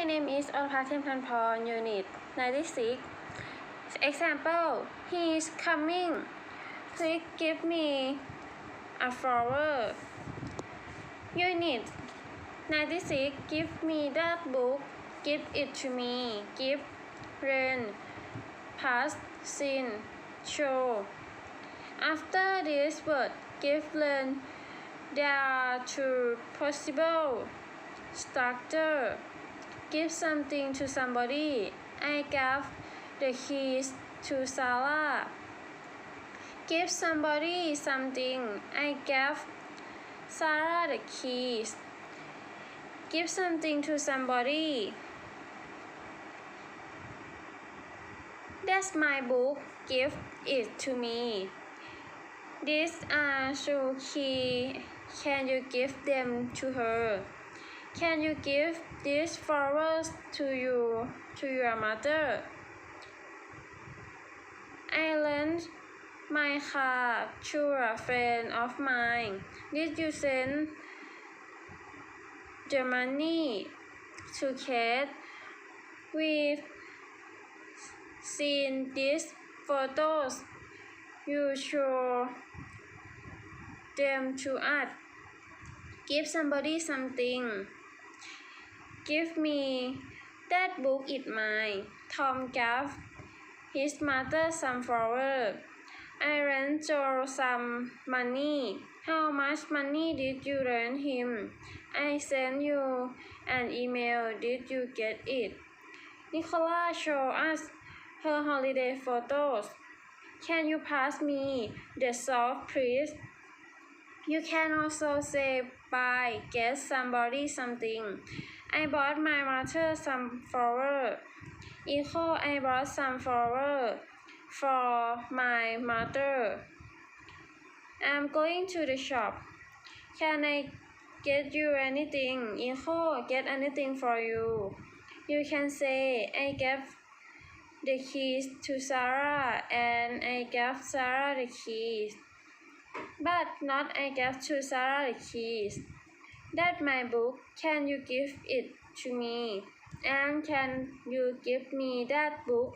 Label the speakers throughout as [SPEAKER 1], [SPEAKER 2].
[SPEAKER 1] my name is Orpha Tempanporn, Unit 96. Example, he is coming. Please give me a flower. Unit 96. Give me that book. Give it to me. Give, rain, past, sin, show. After this word, give, learn, there are two possible structure. Give something to somebody. I gave the keys to Sarah. Give somebody something. I gave Sarah the keys. Give something to somebody. That's my book. Give it to me. These are two keys. Can you give them to her? Can you give these flowers to you to your mother? I lent my car to a friend of mine. Did you send the money to Kate? We've seen these photos. You show them to us. Give somebody something. Give me that book is mine. Tom gave his mother some flower. I lent Joe some money. How much money did you lend him? I sent you an email. Did you get it? Nicola showed us her holiday photos. Can you pass me the salt, please? You can also say buy, get somebody something. I bought my mother some flower. Echo, I bought some flower for my mother. I'm going to the shop. Can I get you anything? Echo, get anything for you. You can say, I gave the keys to Sarah and I gave Sarah the keys. But not I gave to Sarah the keys. That my book. Can you give it to me? And can you give me that book?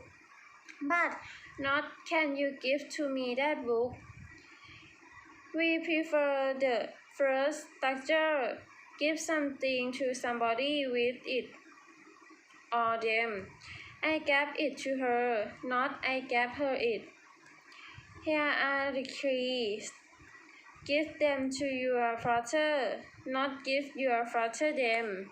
[SPEAKER 1] But not can you give to me that book? We prefer the first structure. Give something to somebody with it or them. I gave it to her, not I gave her it. Here are the keys. Give them to your father, not give your father them.